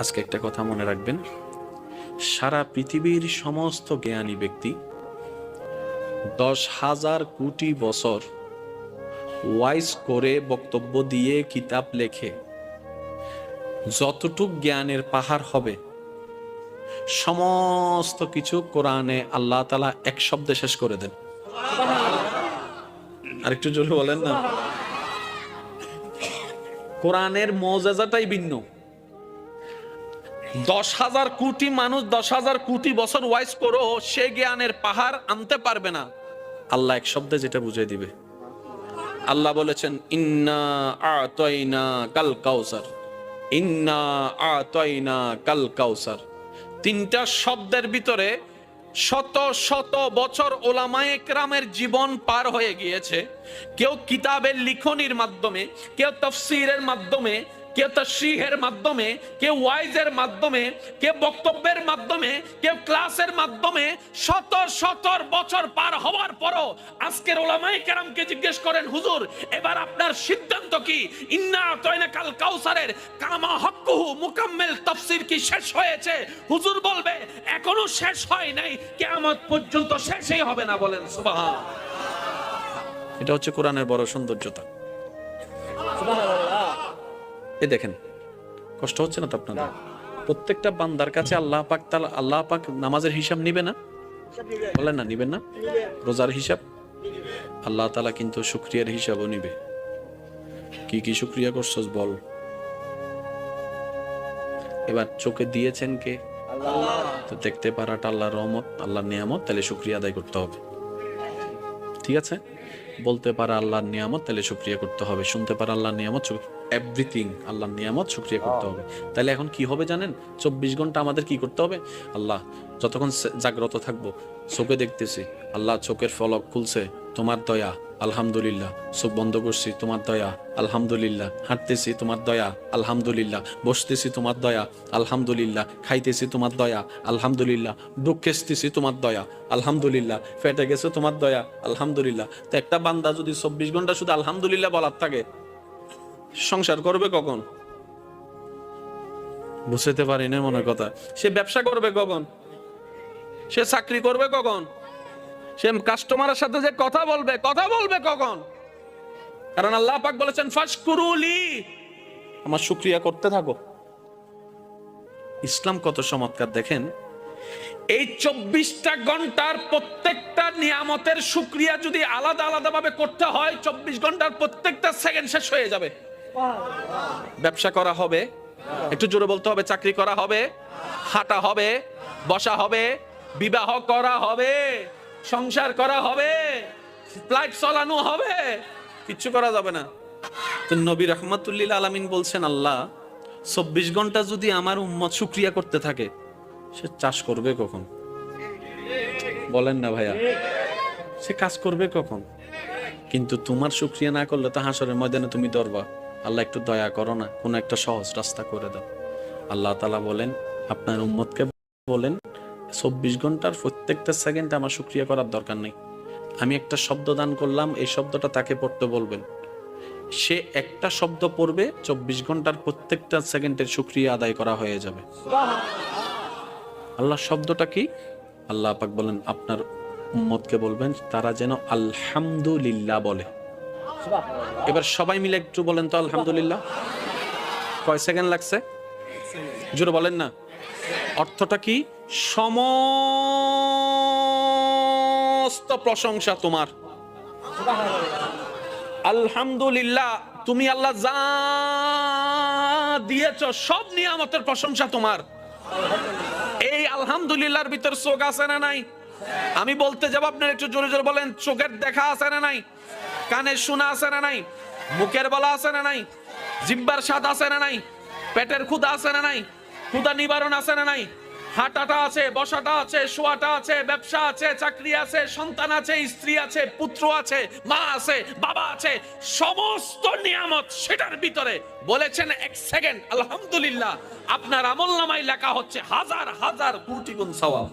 আজকে একটা কথা মনে রাখবেন। সারা পৃথিবীর সমস্ত জ্ঞানী ব্যক্তি দশ হাজার কোটি বছর ওয়াইজ করে বক্তব্য দিয়ে কিতাব লেখে। যতটুক জ্ঞানের পাহাড় হবে, সমস্ত কিছু কোরআনে আল্লাহ তালা এক শব্দে শেষ করে দেন। আরেকটু জোরে বলেন না। কোরআনের মজাজাটাই ভিন্ন। দশ হাজার কোটি মানুষ, দশ হাজার কোটি বছর ওয়াইজ করো, সে জ্ঞানের পাহাড় আনতে পারবে না। আল্লাহ এক শব্দে যেটা বুঝিয়ে দিবে। আল্লাহ বলেছেন, ইন্না আতয়না কাল কাউসার। ইন্না আতয়না কাল কাউসার। তিনটা শব্দের ভিতরে শত শত বছর ওলামায়ে একরামের জীবন পার হয়ে গিয়েছে। কেউ কিতাবের লিখনির মাধ্যমে, কেউ তফসিরের মাধ্যমে কেউ তশরিহের মাধ্যমে, কেউ ওয়াইজের মাধ্যমে, কেউ বক্তব্যের মাধ্যমে, কেউ ক্লাসের মাধ্যমে শত শত বছর পার হওয়ার পরও আজকের ওলামাই কেরামকে জিজ্ঞেস করেন, হুজুর, এবার আপনার সিদ্ধান্ত কি? ইন্না তয়না কাল কাউসারের কামা হক্কুহু মুকাম্মেল তাফসীর কি শেষ হয়েছে? হুজুর বলবে, এখনও শেষ হয় নাই, কিয়ামত পর্যন্ত শেষই হবে না, বলেন, সুবহান। এটা হচ্ছে কোরআনের বড় সৌন্দর্যতা। এই দেখেন, কষ্ট হচ্ছে না তো আপনাদের? প্রত্যেকটা বান্দার কাছে আল্লাহ পাক তাআলা আল্লাহ পাক নামাজের হিসাব নিবে না? বলেন না, নিবেন না? রোজার হিসাব? আল্লাহ তাআলা কিন্তু শুক্রিয়ার হিসাবও নিবে। কি কি শুক্রিয়া করছস বল? এবার চোখে দিয়েছেন কে? তো দেখতে পারাটা আল্লাহর রহমত, আল্লাহর নিয়ামত, তাহলে শুক্রিয়া আদায় করতে হবে। ঠিক আছে? বলতে পারা আল্লাহর নিয়ামত, তাহলে সুক্রিয়া করতে হবে। শুনতে পারা আল্লাহর নিয়ামত এভরিথিং আল্লাহর নিয়ামত সুক্রিয়া করতে হবে। তাহলে এখন কি হবে জানেন? চব্বিশ ঘণ্টা আমাদের কি করতে হবে? আল্লাহ, যতক্ষণ জাগ্রত থাকব, চোখে দেখতেছি, আল্লাহ চোখের ফলক খুলছে, তোমার দয়া। আলহামদুলিল্লাহ, সব বন্ধ করছি, তোমার দয়া, আলহামদুলিল্লাহ, হাঁটতেছি, তোমার দয়া, আলহামদুলিল্লাহ, বসতেছি, তোমার দয়া, আলহামদুলিল্লাহ, খাইতেছি, তোমার দয়া, আলহামদুলিল্লাহ দুঃখেসতেছি তোমার দয়া, আলহামদুলিল্লাহ, ফেটে গেছে, তোমার দয়া, আলহামদুলিল্লাহ। তো একটা বান্দা যদি চব্বিশ ঘণ্টা শুধু আলহামদুলিল্লাহ বলার থাকে, সংসার করবে কখন? বুঝতে পারি না মনের কথা। সে ব্যবসা করবে কখন? সে চাকরি করবে কখন? সে কাস্টমারের সাথে যে কথা বলবে কথা বলবে কখন? কারণ আল্লাহ পাক বলেছেন ফাশকুরুলি আমার শুক্রিয়া করতে থাকো। ইসলাম কত চমৎকার, দেখেন। এই চব্বিশটা ঘণ্টার প্রত্যেকটা নিয়ামতের শুক্রিয়া যদি আলাদা আলাদা ভাবে করতে হয়, চব্বিশ ঘণ্টার প্রত্যেকটা সেকেন্ড শেষ হয়ে যাবে। ব্যবসা করা হবে, একটু জোরে বলতে হবে, চাকরি করা হবে, হাঁটা হবে, বসা হবে, বিবাহ করা হবে। সংসার করা হবে, ফ্লাইট চালানো হবে। কিচ্ছু করা যাবে না। তো নবী রহমতুল্লিল আলামিন বলছেন, আল্লাহ, চব্বিশ ঘণ্টা যদি আমার উম্মত শুক্রিয়া করতে থাকে, সে চাষ করবে কখন? বলেন না ভাইয়া। সে কাজ করবে কখন? কিন্তু তোমার শুক্রিয়া না করলে তো হাসরের ময়দানে তুমি দরবা। আল্লাহ, একটু দয়া করো না, কোনো একটা সহজ রাস্তা করে দাও। আল্লাহ তালা বলেন, আপনার উম্মতকে বলেন চব্বিশ ঘণ্টার প্রত্যেকটা সেকেন্ড আমার শুক্রিয়া করার দরকার নেই। আমি একটা শব্দ দান করলাম, এই শব্দটা তাকে পড়তে বলবেন। সে একটা শব্দ পড়বে, চব্বিশ ঘণ্টার প্রত্যেকটা সেকেন্ডের শুক্রিয়া আদায় করা হয়ে যাবে। আল্লাহ শব্দটা কি? আল্লাহ পাক বলেন, আপনার উম্মতকে বলবেন, তারা যেন আলহামদুলিল্লাহ বলে। এবার সবাই মিলে একটু বলেন তো, আলহামদুলিল্লাহ। কয় সেকেন্ড লাগছে? জোরে বলেন না। অর্থটা কি? সমস্ত প্রশংসা তোমার। আলহামদুলিল্লাহ, তুমি আল্লাহ যা দিয়েছ, সব নিয়ামতের প্রশংসা তোমার। এই আলহামদুলিল্লাহর ভিতর চোখ আছে না নাই? আমি বলতে যাব, আপনার একটু জোরে জোরে বলেন, চোখের দেখা আছে না নাই? কানে শোনা আছে না নাই? মুখের বলা আছে না নাই? জিব্বার স্বাদ আছে না নাই? পেটের ক্ষুদা আছে না নাই? ক্ষুদা নিবারণ আছে না নাই? হাঁটাটা আছে, বসাটা আছে, শোয়াটা আছে, ব্যবসা আছে, চাকরি আছে, সন্তান আছে, স্ত্রী আছে, পুত্র আছে, মা আছে, বাবা আছে, সমস্ত নিয়ামত সেটার ভিতরে বলেছেন এক সেকেন্ড, আলহামদুলিল্লাহ, আপনার আমল নামায় লেখা হচ্ছে হাজার হাজার কোটি গুণ সওয়াব।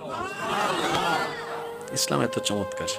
ইসলাম এত চমৎকার।